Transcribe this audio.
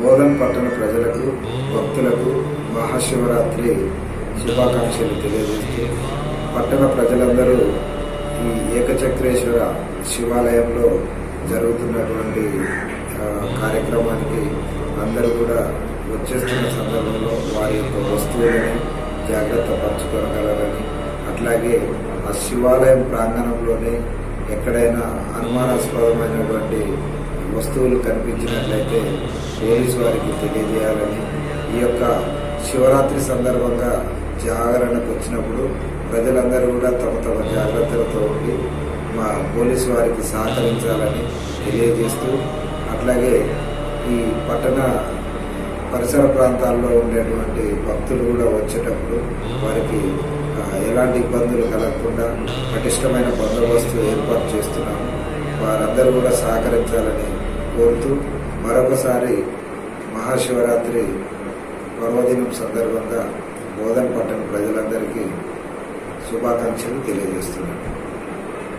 బోధన్ పట్టణ ప్రజలకు భక్తులకు మహాశివరాత్రి శుభాకాంక్షలు తెలియజేస్తూ పట్టణ ప్రజలందరూ ఈ ఏకచక్రేశ్వర శివాలయంలో జరుగుతున్నటువంటి కార్యక్రమానికి అందరూ కూడా వచ్చేస్తున్న సందర్భంలో వారి యొక్క వస్తువులని జాగ్రత్త పరచుకోగలరని అట్లాగే ఆ శివాలయం ప్రాంగణంలోనే ఎక్కడైనా అనుమానాస్పదమైనటువంటి వస్తువులు కనిపించినట్లయితే పోలీసు వారికి తెలియజేయాలని ఈ యొక్క శివరాత్రి సందర్భంగా జాగరణకు వచ్చినప్పుడు ప్రజలందరూ కూడా తమ తమ జాగ్రత్తలతో ఉండి మా పోలీసు వారికి సహకరించాలని తెలియజేస్తూ అట్లాగే ఈ పట్టణ పరిసర ప్రాంతాల్లో ఉండేటువంటి భక్తులు కూడా వచ్చేటప్పుడు వారికి ఎలాంటి ఇబ్బందులు కలగకుండా పటిష్టమైన బందోబస్తు ఏర్పాటు చేస్తున్నాము. వారందరూ కూడా సహకరించాలని కోరుతూ మరొకసారి మహాశివరాత్రి పర్వదినం సందర్భంగా బోధన పట్టణ ప్రజలందరికీ శుభాకాంక్షలు తెలియజేస్తున్నాను.